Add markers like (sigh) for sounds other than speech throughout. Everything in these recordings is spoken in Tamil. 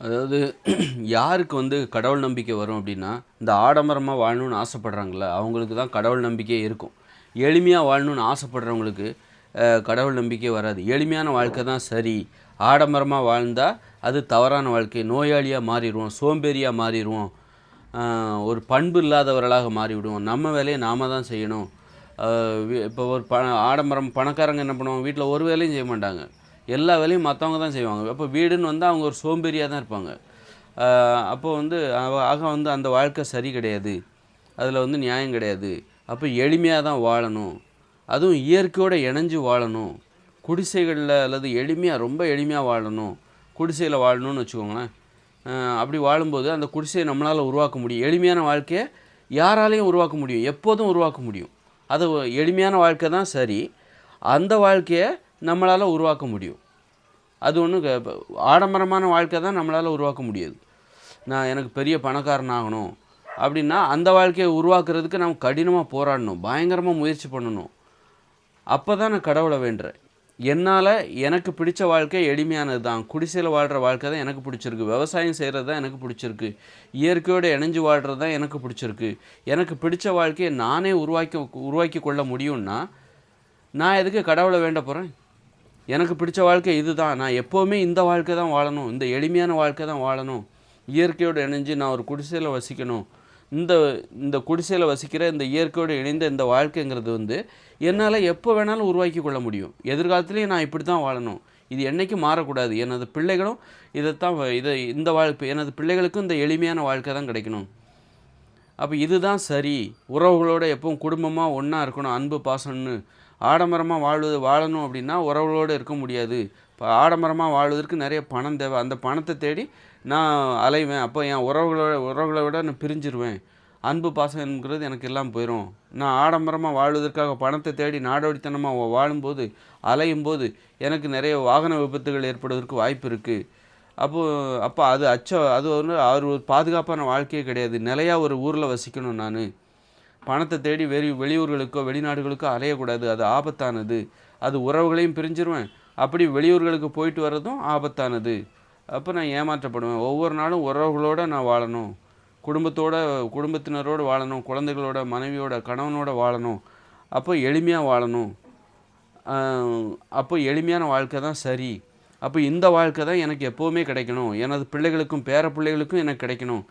அதாவது (clears throat) யாருக்கு வந்து கடவுள் நம்பிக்கை வரும் அப்படின்னா இந்த ஆடம்பரமாக வாழணும்னு ஆசைப்படுறாங்கள அவங்களுக்கு தான் கடவுள் நம்பிக்கையே இருக்கும். எளிமையாக வாழணும்னு ஆசைப்படுறவங்களுக்கு கடவுள் நம்பிக்கை வராது. எளிமையான வாழ்க்கை தான் சரி. ஆடம்பரமாக வாழ்ந்தால் அது தவறான வாழ்க்கை. நோயாளியாக மாறிடுவோம் சோம்பேறியாக மாறிடுவோம். ஒரு பண்பு இல்லாதவர்களாக மாறிவிடுவோம். நம்ம வேலையை நாம தான் செய்யணும். இப்போ ஒரு ப ஆடம்பரம் பணக்காரங்க என்ன பண்ணுவாங்க? வீட்டில் ஒரு வேலையும் செய்ய மாட்டாங்க. எல்லா வேலையும் மற்றவங்க தான் செய்வாங்க. அப்போ வீடுன்னு வந்தால் அவங்க ஒரு சோம்பேறியாக தான் இருப்பாங்க. அப்போ வந்து ஆக வந்து அந்த வாழ்க்கை சரி கிடையாது. அதில் வந்து நியாயம் கிடையாது. அப்போ எளிமையாக தான் வாழணும். அதுவும் இயற்கையோடு இணைஞ்சு வாழணும். குடிசைகளில் அல்லது எளிமையாக ரொம்ப எளிமையாக வாழணும். குடிசையில் வாழணும்னு வச்சுக்கோங்களேன். அப்படி வாழும்போது அந்த குடிசையை நம்மளால் உருவாக்க முடியும். எளிமையான வாழ்க்கையை யாராலையும் உருவாக்க முடியும். எப்போதும் உருவாக்க முடியும். அது எளிமையான வாழ்க்கை தான் சரி. அந்த வாழ்க்கையை நம்மளால் உருவாக்க முடியும். அது ஒன்றும் ஆடம்பரமான வாழ்க்கை தான் நம்மளால் உருவாக்க முடியாது. நான் எனக்கு பெரிய பணக்காரன் ஆகணும் அப்படின்னா அந்த வாழ்க்கையை உருவாக்குறதுக்கு நம்ம கடினமாக போராடணும் பயங்கரமாக முயற்சி பண்ணணும். அப்போ தான் நான் கடவுளை வேண்டுறேன். என்னால் எனக்கு பிடிச்ச வாழ்க்கை எளிமையானது தான். குடிசையில் வாழ்கிற வாழ்க்கை தான் எனக்கு பிடிச்சிருக்கு. விவசாயம் செய்கிறது தான் எனக்கு பிடிச்சிருக்கு. இயற்கையோடு இணைஞ்சு வாழ்கிறது தான் எனக்கு பிடிச்சிருக்கு. எனக்கு பிடிச்ச வாழ்க்கையை நானே உருவாக்கி உருவாக்கி கொள்ள முடியும்னா நான் எதுக்கு கடவுளை வேண்ட போகிறேன் எனக்கு பிடிச்ச வாழ்க்கை இதுதான். நான் எப்போவுமே இந்த வாழ்க்கை தான் வாழணும். இந்த எளிமையான வாழ்க்கை தான் வாழணும். இயற்கையோடு இணைஞ்சு நான் ஒரு குடிசையில் வசிக்கணும். இந்த இந்த குடிசையில் வசிக்கிற இந்த இயற்கையோடு இணைந்த இந்த வாழ்க்கைங்கிறது வந்து என்னால் எப்போ வேணாலும் உருவாக்கி கொள்ள முடியும். எதிர்காலத்துலேயும் நான் இப்படி தான் வாழணும். இது என்றைக்கும் மாறக்கூடாது. எனது பிள்ளைகளும் இதைத்தான் வ- இதை இந்த வாழ்க்கை எனது பிள்ளைகளுக்கும் இந்த எளிமையான வாழ்க்கை தான் கிடைக்கணும். அப்போ இதுதான் சரி. உறவுகளோட எப்பவும் குடும்பமாக ஒன்றா இருக்கணும். அன்பு பாசம்னு ஆடம்பரமாக வாழ்வது வாழணும் அப்படின்னா உறவுகளோடு இருக்க முடியாது. இப்போ ஆடம்பரமாக வாழ்வதற்கு நிறைய பணம் தேவை. அந்த பணத்தை தேடி நான் அலைவேன். அப்போ என் உறவுகளோட உறவுகளை விட நான் பிரிஞ்சிருவேன். அன்பு பாசம்ங்கிறது எனக்கு எல்லாம் போயிடும் நான் ஆடம்பரமாக வாழ்வதற்காக பணத்தை தேடி நாடோடித்தனமாக வாழும்போது அலையும் போது எனக்கு நிறைய வாகன விபத்துகள் ஏற்படுவதற்கு வாய்ப்பு இருக்குது அப்போ அப்போ அது அச்ச அது வந்து அவர் ஒரு பாதுகாப்பான வாழ்க்கையே கிடையாது. நிலையாக ஒரு ஊரில் வசிக்கணும் நான். பணத்தை தேடி வெளி வெளியூர்களுக்கோ வெளிநாடுகளுக்கோ அலையக்கூடாது. அது ஆபத்தானது. அது உறவுகளையும் பிரிஞ்சிருவேன். அப்படி வெளியூர்களுக்கு போயிட்டு வர்றதும் ஆபத்தானது. அப்போ நான் ஏமாற்றப்படுவேன். ஒவ்வொரு நாளும் உறவுகளோடு நான் வாழணும். குடும்பத்தோட குடும்பத்தினரோடு வாழணும். குழந்தைகளோட மனைவியோட கணவனோட வாழணும். அப்போ எளிமையாக வாழணும். அப்போ எளிமையான வாழ்க்கை தான் சரி. அப்போ இந்த வாழ்க்கை தான் எனக்கு எப்போவுமே கிடைக்கணும். எனது பிள்ளைகளுக்கும் பேர பிள்ளைகளுக்கும் எனக்கு கிடைக்கணும்.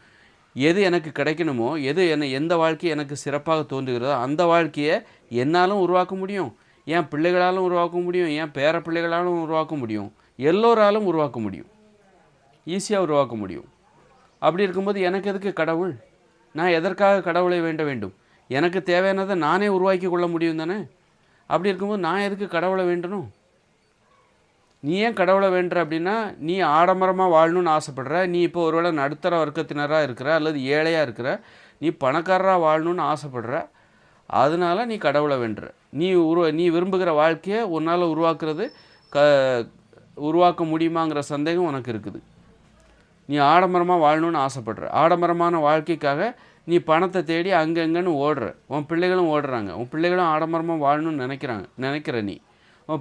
எது எனக்கு கிடைக்கணுமோ எது என்ன எந்த வாழ்க்கை எனக்கு சிறப்பாக தோன்றுகிறதோ அந்த வாழ்க்கையை என்னாலும் உருவாக்க முடியும். என் பிள்ளைகளாலும் உருவாக்க முடியும். என் பேர பிள்ளைகளாலும் உருவாக்க முடியும். எல்லோராலும் உருவாக்க முடியும். ஈஸியாக உருவாக்க முடியும். அப்படி இருக்கும்போது எனக்கு எதுக்கு கடவுள்? நான் எதற்காக கடவுளை வேண்ட வேண்டும்? எனக்கு தேவையானதை நானே உருவாக்கி கொள்ள முடியும் தானே? அப்படி இருக்கும்போது நான் எதுக்கு கடவுளை வேண்டணும்? நீ ஏன் கடவுளை வேண்டுற அப்படின்னா நீ ஆடம்பரமாக வாழணும்னு ஆசைப்படுற நீ இப்போ ஒருவேளை நடுத்தர வர்க்கத்தினராக இருக்கிற அல்லது ஏழையாக இருக்கிற நீ பணக்காரராக வாழணும்னு ஆசைப்படுற அதனால நீ கடவுளை வேண்டுற நீ உருவ நீ விரும்புகிற வாழ்க்கையை உன்னால் உருவாக்குறது க உருவாக்க முடியுமாங்கிற சந்தேகம் உனக்கு இருக்குது. நீ ஆடம்பரமாக வாழணும்னு ஆசைப்படுற. ஆடம்பரமான வாழ்க்கைக்காக நீ பணத்தை தேடி அங்கங்கன்னு ஓடுற. உன் பிள்ளைகளும் ஓடுறாங்க. உன் பிள்ளைகளும் ஆடம்பரமாக வாழணும்னு நினைக்கிறாங்க நினைக்கிற நீ.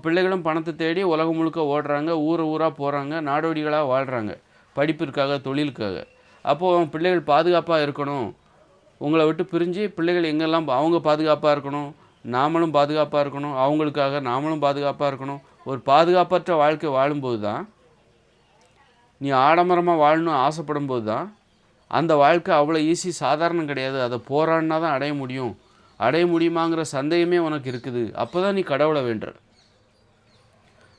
பிள்ளைகளும் பணத்தை தேடி உலகம் முழுக்க ஓடுறாங்க ஊர் ஊராக போகிறாங்க நாடோடிகளாக வாழ்கிறாங்க படிப்பிற்காக தொழிலுக்காக. அப்போது அவன் பிள்ளைகள் பாதுகாப்பாக இருக்கணும். உங்களை விட்டு பிரிஞ்சு பிள்ளைகள் எங்கெல்லாம் அவங்க பாதுகாப்பாக இருக்கணும் நாமளும் பாதுகாப்பாக இருக்கணும் அவங்களுக்காக நாமளும் பாதுகாப்பாக இருக்கணும். ஒரு பாதுகாப்பற்ற வாழ்க்கை வாழும்போது தான் நீ ஆடம்பரமாக வாழணும் ஆசைப்படும் போது தான் அந்த வாழ்க்கை அவ்வளோ ஈஸி சாதாரணம் கிடையாது. அதை போராடினா தான் அடைய முடியும். அடைய முடியுமாங்கிற சந்தேகமே உனக்கு இருக்குது. அப்போ தான் நீ கடவுளை வேண்டுற.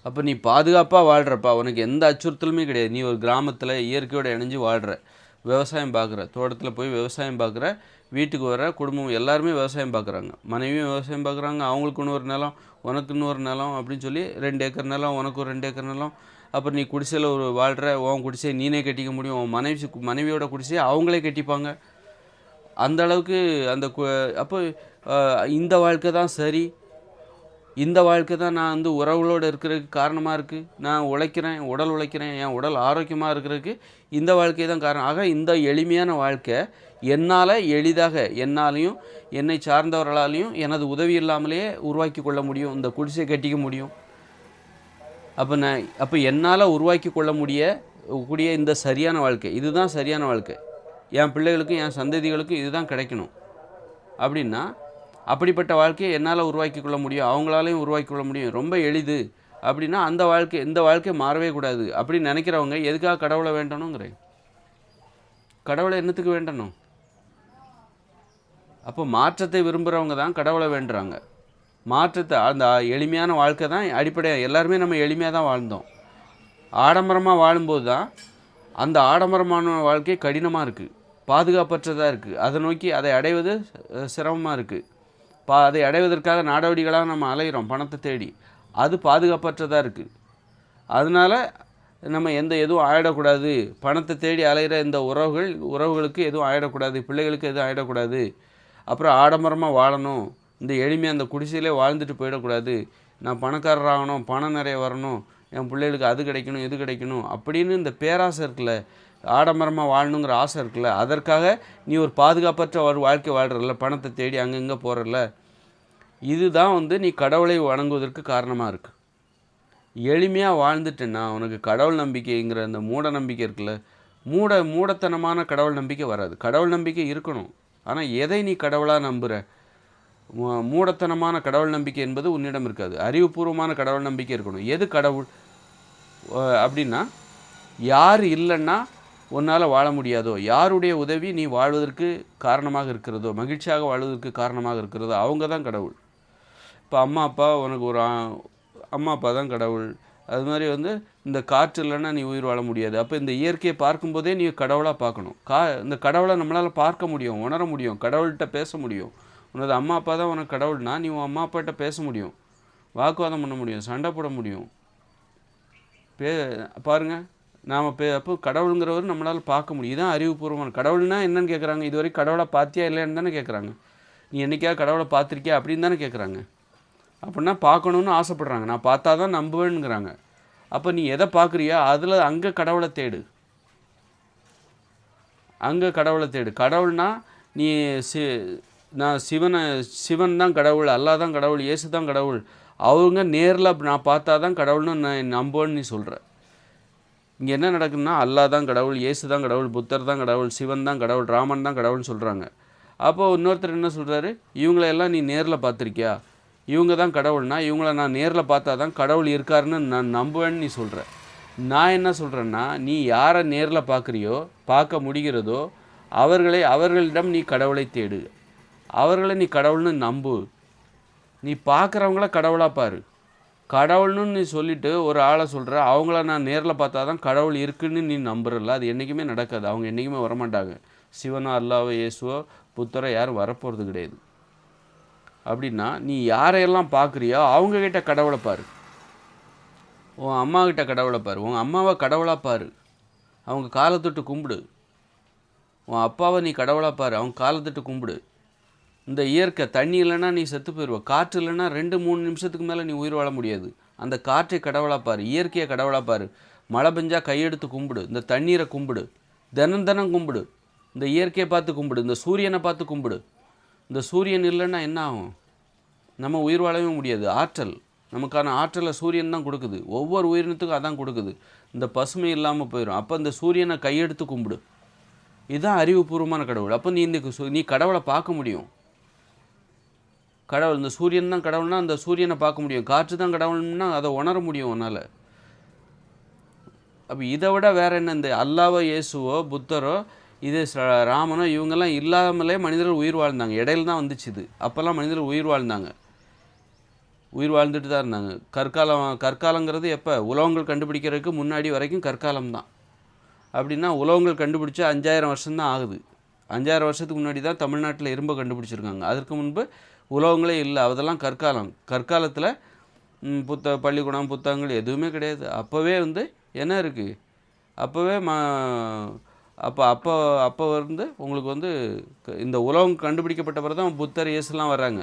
அப்போ நீ பாதுகாப்பாக வாழ்கிறப்பா உனக்கு எந்த அச்சுறுத்தலுமே கிடையாது. நீ ஒரு கிராமத்தில் இயற்கையோடு இணைஞ்சு வாழ்கிற விவசாயம் பார்க்குற தோட்டத்தில் போய் விவசாயம் பார்க்குற வீட்டுக்கு வர குடும்பம் எல்லாருமே விவசாயம் பார்க்குறாங்க மனைவியும் விவசாயம் பார்க்குறாங்க அவங்களுக்கு இன்னொரு நிலம் உனக்கு இன்னொரு நிலம் அப்படின்னு சொல்லி ரெண்டு ஏக்கர் நிலம் உனக்கு ஒரு ரெண்டு ஏக்கர் நிலம். அப்புறம் நீ குடிசையில் ஒரு வாழ்கிற உன் குடிசையை நீனே கட்டிக்க முடியும். உன் மனைவி மனைவியோட குடிசையை அவங்களே கட்டிப்பாங்க. அந்த அளவுக்கு அந்த கு- அப்போ இந்த வாழ்க்கை தான் சரி. இந்த வாழ்க்கை தான் நான் வந்து உறவுகளோடு இருக்கிறதுக்கு காரணமாக இருக்குது நான் உழைக்கிறேன் உடல் உழைக்கிறேன் என் உடல் ஆரோக்கியமாக இருக்கிறதுக்கு இந்த வாழ்க்கை தான் காரணம். ஆக இந்த எளிமையான வாழ்க்கை என்னால் எளிதாக என்னாலையும் என்னை சார்ந்தவர்களாலையும் எனது உதவி இல்லாமலேயே உருவாக்கி கொள்ள முடியும். இந்த குடிசை கட்டிக்க முடியும். அப்போ நான் அப்போ என்னால் உருவாக்கி கொள்ள முடிய கூடிய இந்த சரியான வாழ்க்கை இதுதான் சரியான வாழ்க்கை. என் பிள்ளைகளுக்கும் என் சந்ததிகளுக்கும் இதுதான் கிடைக்கணும். அப்படின்னா அப்படிப்பட்ட வாழ்க்கையை என்னால் உருவாக்கி கொள்ள முடியும் அவங்களாலையும் உருவாக்கி கொள்ள முடியும். ரொம்ப எளிது. அப்படின்னா அந்த வாழ்க்கை இந்த வாழ்க்கை மாறவே கூடாது. அப்படின்னு நினைக்கிறவங்க எதுக்காக கடவுளை வேண்டணுங்கிறேன் கடவுளை என்னத்துக்கு வேண்டணும்? அப்போ மாற்றத்தை விரும்புகிறவங்க தான் கடவுளை வேண்டுறாங்க. மாற்றத்தை அந்த எளிமையான வாழ்க்கை தான் அடிப்படையாக எல்லாருமே நம்ம எளிமையாக தான் வாழ்ந்தோம். ஆடம்பரமாக வாழும்போது தான் அந்த ஆடம்பரமான வாழ்க்கை கடினமாக இருக்குது பாதுகாப்பற்றதாக இருக்குது அதை நோக்கி அதை அடைவது சிரமமாக இருக்குது பா அதை அடைவதற்காக நாடோடிகளாக நம்ம அலைகிறோம் பணத்தை தேடி. அது பாதுகாப்பற்றதாக இருக்குது அதனால் நம்ம எந்த எதுவும் ஆயிடக்கூடாது. பணத்தை தேடி அலைகிற இந்த உறவுகள் உறவுகளுக்கு எதுவும் ஆயிடக்கூடாது. பிள்ளைகளுக்கு எதுவும் ஆயிடக்கூடாது. அப்புறம் ஆடம்பரமாக வாழணும். இந்த எளிமையாக அந்த குடிசையிலே வாழ்ந்துட்டு போயிடக்கூடாது. நான் பணக்காரர் ஆகணும் பணம் நிறைய வரணும். என் பிள்ளைகளுக்கு அது கிடைக்கணும் இது கிடைக்கணும் அப்படின்னு இந்த பேராசை இருக்குல்ல. ஆடம்பரமாக வாழணுங்கிற ஆசை இருக்குல்ல? அதற்காக நீ ஒரு பாதுகாப்பற்ற ஒரு வாழ்க்கை வாழ்கிறல்ல பணத்தை தேடி அங்கங்கே போகிறல்ல இதுதான் வந்து நீ கடவுளை வணங்குவதற்கு காரணமாக இருக்குது எளிமையாக வாழ்ந்துட்டேன்னா உனக்கு கடவுள் நம்பிக்கைங்கிற அந்த மூட நம்பிக்கை இருக்குல்ல? மூட மூடத்தனமான கடவுள் நம்பிக்கை வராது. கடவுள் நம்பிக்கை இருக்கணும். ஆனால் எதை நீ கடவுளாக நம்புகிற மூடத்தனமான கடவுள் நம்பிக்கை என்பது உன்னிடம் இருக்காது. அறிவுபூர்வமான கடவுள் நம்பிக்கை இருக்கணும். எது கடவுள்? அப்படின்னா யார் இல்லைன்னா உன்னால் வாழ முடியாதோ? யாருடைய உதவி நீ வாழ்வதற்கு காரணமாக இருக்கிறதோ? மகிழ்ச்சியாக வாழ்வதற்கு காரணமாக இருக்கிறதோ? அவங்க தான் கடவுள். இப்போ அம்மா அப்பா உனக்கு ஒரு அம்மா அப்பா தான் கடவுள். அது மாதிரி வந்து இந்த காற்று இல்லைன்னா நீ உயிர் வாழ முடியாது. அப்போ இந்த இயற்கையை பார்க்கும்போதே நீ கடவுளாக பார்க்கணும். கா இந்த கடவுளை நம்மளால் பார்க்க முடியும் உணர முடியும் கடவுள்கிட்ட பேச முடியும். உனது அம்மா அப்பா தான் உனக்கு கடவுள்னா நீ உன் அம்மா அப்பாட்ட பேச முடியும். வாக்குவாதம் பண்ண முடியும் சண்டை போட முடியும். பே பாருங்கள் நாம் இப்போ அப்போ கடவுளுங்கிறவர் நம்மளால் பார்க்க முடியும். இதுதான் அறிவுபூர்வமான கடவுள்னா என்னன்னு கேட்குறாங்க இதுவரை கடவுளை பார்த்தியா இல்லைன்னு தானே கேட்குறாங்க நீ என்றைக்கா கடவுளை பார்த்துருக்கியா அப்படின்னு தானே கேட்குறாங்க அப்படின்னா பார்க்கணுன்னு ஆசைப்பட்றாங்க. நான் பார்த்தா தான் நம்புவேனுங்கிறாங்க. அப்போ நீ எதை பார்க்குறியோ? அதில் அங்கே கடவுளை தேடு. அங்கே கடவுளை தேடு. கடவுள்னா நீ சி நான் சிவனை சிவன் தான் கடவுள் அல்லா தான் கடவுள் இயேசு தான் கடவுள். அவங்க நேரில் நான் பார்த்தா தான் கடவுள்னு நான் நம்புவேன்னு நீ சொல்கிற இங்கே என்ன நடக்குதுன்னா அல்லா தான் கடவுள் இயேசு தான் கடவுள் புத்தர் தான் கடவுள் சிவன் தான் கடவுள் ராமன் தான் கடவுள்னு சொல்கிறாங்க அப்போது இன்னொருத்தர் என்ன சொல்கிறாரு இவங்களையெல்லாம் நீ நேரில் பார்த்துருக்கியா? இவங்க தான் கடவுள்னா இவங்கள நான் நேரில் பார்த்தா தான் கடவுள் இருக்காருன்னு நான் நம்புவேன்னு நீ சொல்கிற நான் என்ன சொல்கிறேன்னா நீ யாரை நேரில் பார்க்குறியோ பார்க்க முடிகிறதோ அவர்களை அவர்களிடம் நீ கடவுளை தேடு. அவர்களை நீ கடவுள்னு நம்பு. நீ பார்க்குறவங்கள கடவுளாக பாரு. கடவுள்னு நீ சொல்லிவிட்டு ஒரு ஆளை சொல்கிற அவங்கள நான் நேரில் பார்த்தா தான் கடவுள் இருக்குன்னு நீ நம்புறல அது என்றைக்குமே நடக்காது. அவங்க என்றைக்குமே வரமாட்டாங்க. சிவனோ அல்லாவோ இயேசுவோ புத்தரோ யாரும் வரப்போகிறது கிடையாது. அப்படின்னா நீ யாரையெல்லாம் பார்க்குறியோ அவங்கக்கிட்ட கடவுளை பாரு. உன் அம்மாக்கிட்ட கடவுளை பாரு. உன் அம்மாவை கடவுளாக பாரு. அவங்க காலத்தொட்டு கும்பிடு. உன் அப்பாவை நீ கடவுளாக பாரு. அவங்க காலத்தொட்டு கும்பிடு. இந்த இயற்கை தண்ணி இல்லைன்னா நீ செத்து போயிடுவ காற்று இல்லைன்னா ரெண்டு மூணு நிமிஷத்துக்கு மேலே நீ உயிர் வாழ முடியாது. அந்த காற்றை கடவுளாக பாரு இயற்கையை கடவுளாக பாரு. மழை பெஞ்சால் கையெடுத்து கும்பிடு. இந்த தண்ணீரை கும்பிடு. தினம் தினம் கும்பிடு. இந்த இயற்கையை பார்த்து கும்பிடு. இந்த சூரியனை பார்த்து கும்பிடு. இந்த சூரியன் இல்லைன்னா என்ன ஆகும்? நம்ம உயிர் வாழவே முடியாது. ஆற்றல். நமக்கான ஆற்றலை சூரியன் தான் கொடுக்குது. ஒவ்வொரு உயிரினத்துக்கும் அதான் கொடுக்குது. இந்த பசுமை இல்லாமல் போயிடும் அப்போ இந்த சூரியனை கையெடுத்து கும்பிடு. இதுதான் அறிவுபூர்வமான கடவுள். அப்போ நீ இந்த நீ கடவுளை பார்க்க முடியும். கடவுள் இந்த சூரியன் தான் கடவுள்னா அந்த சூரியனை பார்க்க முடியும். காற்று தான் கடவுள்னா அதை உணர முடியும் உன்னால். அப்போ இதை விட வேறு என்ன? இந்த அல்லாவோ இயேசுவோ புத்தரோ இது ராமனோ இவங்கெல்லாம் இல்லாமலே மனிதர்கள் உயிர் வாழ்ந்தாங்க. இடையில தான் வந்துச்சு இது. அப்போல்லாம் மனிதர்கள் உயிர் வாழ்ந்தாங்க. உயிர் வாழ்ந்துட்டு தான் இருந்தாங்க. கற்காலம் கற்காலங்கிறது எப்போ? உலகங்கள் கண்டுபிடிக்கிறதுக்கு முன்னாடி வரைக்கும் கற்காலம் தான். அப்படின்னா உலகங்கள் கண்டுபிடிச்சா அஞ்சாயிரம் வருஷம்தான் ஆகுது. அஞ்சாயிரம் வருஷத்துக்கு முன்னாடி தான் தமிழ்நாட்டில் இரும்பை கண்டுபிடிச்சிருக்காங்க. அதற்கு முன்பு உலகங்களே இல்லை. அதெல்லாம் கற்காலம். கற்காலத்தில் புத்த பள்ளிக்கூடம் புத்தகங்கள் எதுவுமே கிடையாது. அப்போவே வந்து என்ன இருக்குது அப்போவே ம அப்போ அப்போ அப்போ வந்து உங்களுக்கு வந்து இந்த உலகம் கண்டுபிடிக்கப்பட்ட பிறகு தான் புத்தர் இயேசுலாம் வர்றாங்க.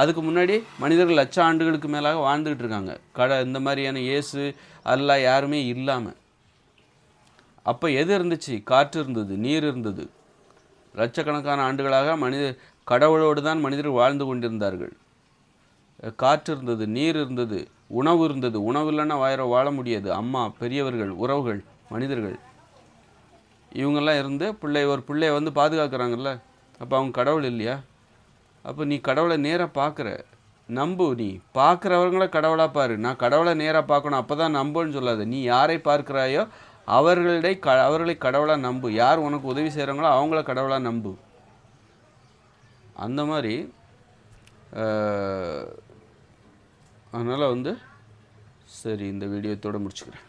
அதுக்கு முன்னாடி மனிதர்கள் லட்சம் ஆண்டுகளுக்கு மேலாக வாழ்ந்துக்கிட்டு இருக்காங்க. கடை இந்த மாதிரியான இயேசு அல்லா யாருமே இல்லாமல் அப்போ எது இருந்துச்சு? காற்று இருந்தது நீர் இருந்தது. லட்சக்கணக்கான ஆண்டுகளாக மனித கடவுளோடு தான் மனிதர்கள் வாழ்ந்து கொண்டிருந்தார்கள். காற்று இருந்தது நீர் இருந்தது உணவு இருந்தது. உணவு இல்லைன்னா வாயிற வாழ முடியாது. அம்மா பெரியவர்கள் உறவுகள் மனிதர்கள். இவங்கெல்லாம் இருந்து பிள்ளை ஒரு பிள்ளைய வந்து பாதுகாக்கிறாங்கல்ல. அப்போ அவங்க கடவுள் இல்லையா? அப்போ நீ கடவுளை நேராக பார்க்குற நம்பு நீ. பார்க்குறவங்கள கடவுளாக பாரு. நான் கடவுளை நேராக பார்க்கணும். அப்போ தான் நம்புன்னு சொல்லாது. நீ யாரை பார்க்குறாயோ அவர்களிடையே க அவர்களை கடவுளாக நம்பு. யார் உனக்கு உதவி செய்கிறாங்களோ அவங்கள கடவுளாக நம்பு. அந்த மாதிரி அதனால் வந்து சரி இந்த வீடியோ முடிச்சுக்கிறேன்.